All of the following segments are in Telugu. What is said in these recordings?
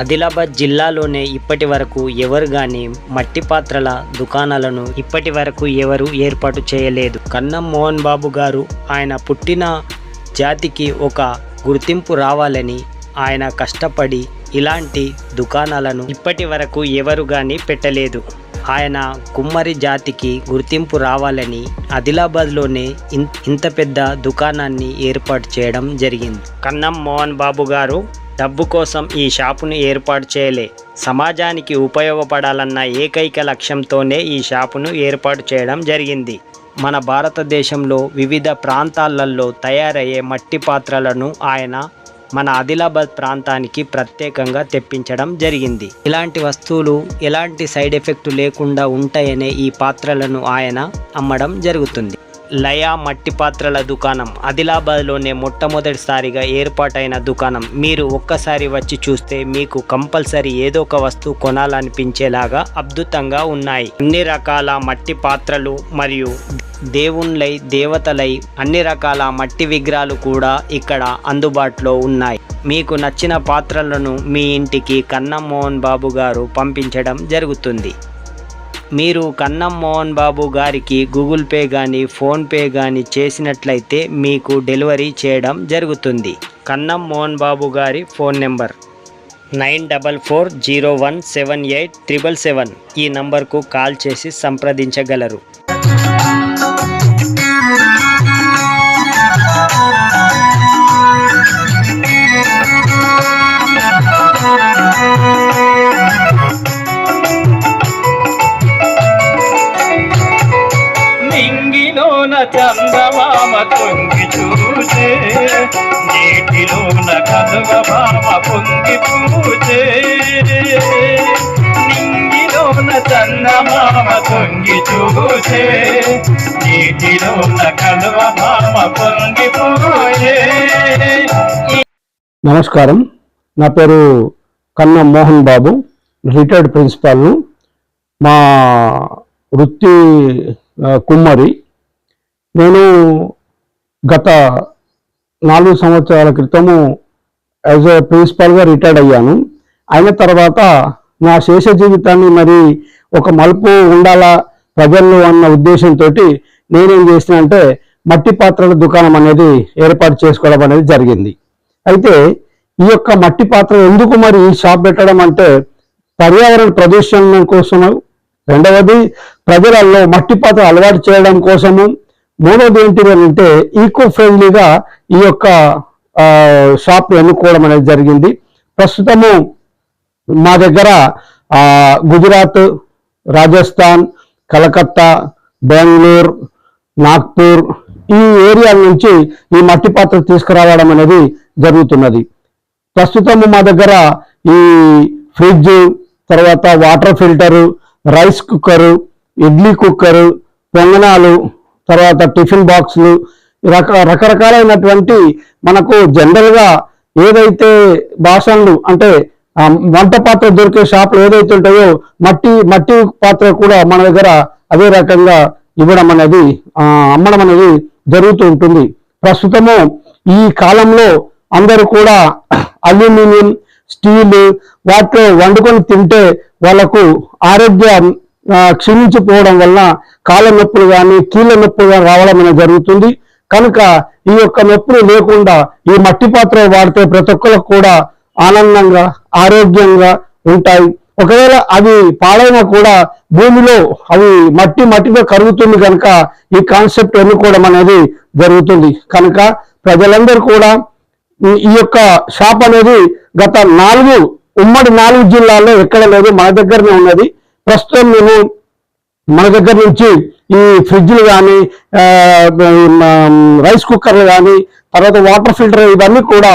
ఆదిలాబాద్ జిల్లాలోనే ఇప్పటి వరకు ఎవరు గాని మట్టి పాత్రల దుకాణాలను ఇప్పటి వరకు ఎవరు ఏర్పాటు చేయలేదు. కన్నం మోహన్ బాబు గారు ఆయన పుట్టిన జాతికి ఒక గుర్తింపు రావాలని ఆయన కష్టపడి ఇలాంటి దుకాణాలను ఇప్పటి వరకు ఎవరు గాని పెట్టలేదు. ఆయన కుమ్మరి జాతికి గుర్తింపు రావాలని ఆదిలాబాద్లోనే ఇంత పెద్ద దుకాణాన్ని ఏర్పాటు చేయడం జరిగింది. కన్నం మోహన్ బాబు గారు డబ్బు కోసం ఈ షాపును ఏర్పాటు చేయలే. సమాజానికి ఉపయోగపడాలన్న ఏకైక లక్ష్యంతోనే ఈ షాపును ఏర్పాటు చేయడం జరిగింది. మన భారతదేశంలో వివిధ ప్రాంతాలలో తయారయ్యే మట్టి పాత్రలను ఆయన మన ఆదిలాబాద్ ప్రాంతానికి ప్రత్యేకంగా తెప్పించడం జరిగింది. ఇలాంటి వస్తువులు ఎలాంటి సైడ్ ఎఫెక్ట్ లేకుండా ఉంటాయనే ఈ పాత్రలను ఆయన అమ్మడం జరుగుతుంది. లయా మట్టి పాత్రల దుకాణం. ఆదిలాబాద్లోనే మొట్టమొదటిసారిగా ఏర్పాటైన దుకాణం. మీరు ఒక్కసారి వచ్చి చూస్తే మీకు కంపల్సరీ ఏదో ఒక వస్తువు కొనాలనిపించేలాగా అద్భుతంగా ఉన్నాయి. అన్ని రకాల మట్టి పాత్రలు మరియు దేవుళ్ళై దేవతలై అన్ని రకాల మట్టి విగ్రహాలు కూడా ఇక్కడ అందుబాటులో ఉన్నాయి. మీకు నచ్చిన పాత్రలను మీ ఇంటికి కన్నమోహన్ బాబు గారు పంపించడం జరుగుతుంది. మీరు కన్నం మోహన్ బాబు గారికి గూగుల్ పే కానీ ఫోన్పే కానీ చేసినట్లయితే మీకు డెలివరీ చేయడం జరుగుతుంది. కన్నం మోహన్ బాబు గారి phone number nine double four zero one seven eight triple seven ఈ నంబర్కు కాల్ చేసి సంప్రదించగలరు. నీటిలోన చందమామ తొంగి చూచే నీటిలోన కనువ భామ పొంగి పూచే. నింగిలోన చందమామ తొంగి చూచే నీటిలోన కనువ భామ పొంగి పూచే. నమస్కారం. నా పేరు కన్న మోహన్ బాబు రిటైర్డ్ ప్రిన్సిపాల్ను మా వృత్తి కుమ్మరి నేను గత నాలుగు సంవత్సరాల క్రితము యాజ్ ఏ ప్రిన్సిపాల్గా రిటైర్డ్ అయ్యాను. అయిన తర్వాత నా శేష జీవితాన్ని మరి ఒక మలుపు ఉండాలా ప్రజల్లో అన్న ఉద్దేశంతో నేనేం చేసిన అంటే మట్టి పాత్రల దుకాణం అనేది ఏర్పాటు చేసుకోవడం అనేది జరిగింది. అయితే ఈ యొక్క మట్టి పాత్ర ఎందుకు మరి షాప్ పెట్టడం అంటే పర్యావరణ ప్రదూషణ కోసము రెండవది ప్రజలలో మట్టి పాత్ర అలవాటు చేయడం కోసము మూడవది ఏంటి అంటే ఈకో ఫ్రెండ్లీగా ఈ యొక్క షాప్ ఎన్నుకోవడం అనేది జరిగింది. ప్రస్తుతము మా దగ్గర గుజరాత్ రాజస్థాన్ కలకత్తా బెంగళూరు నాగ్పూర్ ఈ ఏరియాల నుంచి ఈ మట్టి పాత్ర తీసుకురావడం అనేది జరుగుతున్నది. ప్రస్తుతం మా దగ్గర ఈ ఫ్రిడ్జ్ తర్వాత water filter rice cooker idli cooker పొంగనాలు తర్వాత టిఫిన్ బాక్సులు రక రకరకాలైనటువంటి మనకు జనరల్గా ఏదైతే భాషలు అంటే వంట పాత్ర దొరికే షాపులు ఏదైతే ఉంటాయో మట్టి మట్టి పాత్ర కూడా మన దగ్గర అదే రకంగా ఇవ్వడం అనేది అమ్మడం అనేది జరుగుతూ ఉంటుంది. ప్రస్తుతము ఈ కాలంలో అందరూ కూడా అల్యూమినియం స్టీల్ వాటిలో వండుకొని తింటే వాళ్ళకు ఆరోగ్యం క్షీణించిపోవడం వల్ల కాళ్ళ నొప్పులు కానీ కీళ్ళ నొప్పులు కానీ రావడం అనేది జరుగుతుంది. కనుక ఈ యొక్క నొప్పులు లేకుండా ఈ మట్టి పాత్ర వాడితే ప్రతి ఒక్కరికి కూడా ఆనందంగా ఆరోగ్యంగా ఉంటాయి. ఒకవేళ అవి పాడైనా కూడా భూమిలో అవి మట్టి మట్టిలో కరుగుతుంది కనుక ఈ కాన్సెప్ట్ ఎన్నుకోవడం అనేది జరుగుతుంది. కనుక ప్రజలందరూ కూడా ఈ యొక్క షాప్ అనేది గత నాలుగు ఉమ్మడి నాలుగు జిల్లాల్లో ఎక్కడ లేదు మన దగ్గరనే ఉన్నది. ప్రస్తుతం మేము మన దగ్గర నుంచి ఈ ఫ్రిడ్జ్లు కానీ రైస్ కుక్కర్లు కానీ తర్వాత వాటర్ ఫిల్టర్ ఇవన్నీ కూడా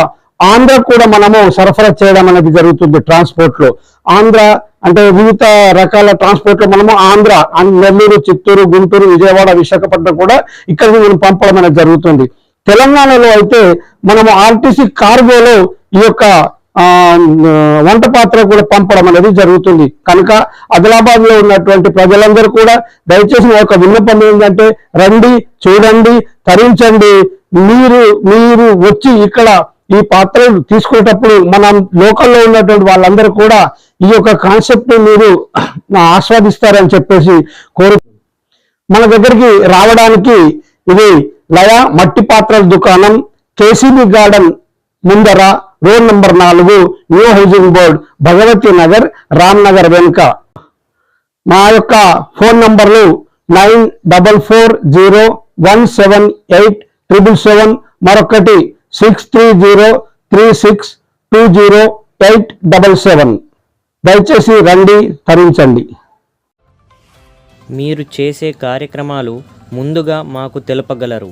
ఆంధ్ర కూడా మనము సరఫరా చేయడం అనేది జరుగుతుంది ట్రాన్స్పోర్ట్లో. ఆంధ్ర అంటే వివిధ రకాల ట్రాన్స్పోర్ట్లో మనము ఆంధ్ర నెల్లూరు చిత్తూరు గుంటూరు విజయవాడ విశాఖపట్నం కూడా ఇక్కడికి మనం పంపడం అనేది జరుగుతుంది. తెలంగాణలో అయితే మనము ఆర్టీసీ కార్గోలో ఈ యొక్క వంట పాత్ర కూడా పంపడం అనేది జరుగుతుంది. కనుక ఆదిలాబాద్లో ఉన్నటువంటి ప్రజలందరూ కూడా దయచేసి నా యొక్క విన్నపం ఏంటంటే రండి చూడండి తరించండి. మీరు మీరు వచ్చి ఇక్కడ ఈ పాత్రలు తీసుకునేటప్పుడు మనం లోకల్లో ఉన్నటువంటి వాళ్ళందరూ కూడా ఈ యొక్క కాన్సెప్ట్ మీరు ఆస్వాదిస్తారని చెప్పేసి కోరు మన దగ్గరికి రావడానికి ఇది లయ మట్టి పాత్రల దుకాణం కేసీబీ గార్డెన్ ముందర రోడ్ నంబర్ నాలుగు new housing board Bhagavathi Nagar Ram Nagar వెనుక. మా యొక్క ఫోన్ నంబర్లు nine double four zero one seven eight triple seven మరొకటి six three zero three six two zero eight double seven. దయచేసి రండి తరించండి. మీరు చేసే కార్యక్రమాలు ముందుగా మాకు తెలుపగలరు.